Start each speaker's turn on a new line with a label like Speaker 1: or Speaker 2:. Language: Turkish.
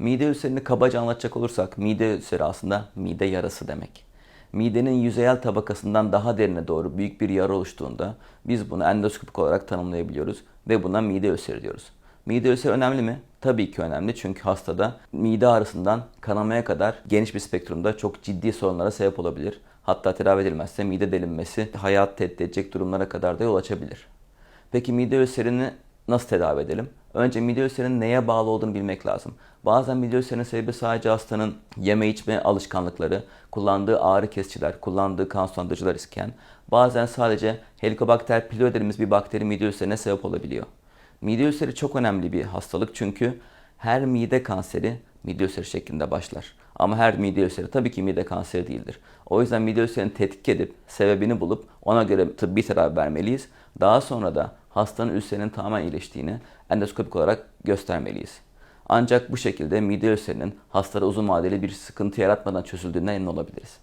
Speaker 1: Mide ülserini kabaca anlatacak olursak mide ülseri aslında mide yarası demek. Midenin yüzeyel tabakasından daha derine doğru büyük bir yara oluştuğunda biz bunu endoskopik olarak tanımlayabiliyoruz ve buna mide ülseri diyoruz. Mide ülseri önemli mi? Tabii ki önemli çünkü hastada mide ağrısından kanamaya kadar geniş bir spektrumda çok ciddi sorunlara sebep olabilir. Hatta tedavi edilmezse mide delinmesi hayat tehdit edecek durumlara kadar da yol açabilir. Peki mide ülserini nasıl tedavi edelim? Önce mide ülserinin neye bağlı olduğunu bilmek lazım. Bazen mide ülserinin sebebi sadece hastanın yeme içme alışkanlıkları, kullandığı ağrı kesiciler, kullandığı kan sulandırıcılar isken bazen sadece Helicobacter pylori dediğimiz bir bakteri mide ülserine sebep olabiliyor. Mide ülseri çok önemli bir hastalık çünkü her mide kanseri mide ülseri şeklinde başlar. Ama her mide ülseri tabii ki mide kanseri değildir. O yüzden mide ülserini tetkik edip sebebini bulup ona göre tıbbi tedavi vermeliyiz. Daha sonra da hastanın ülserinin tamamen iyileştiğini endoskopik olarak göstermeliyiz. Ancak bu şekilde mide ülserinin hastada uzun vadeli bir sıkıntı yaratmadan çözüldüğünden emin olabiliriz.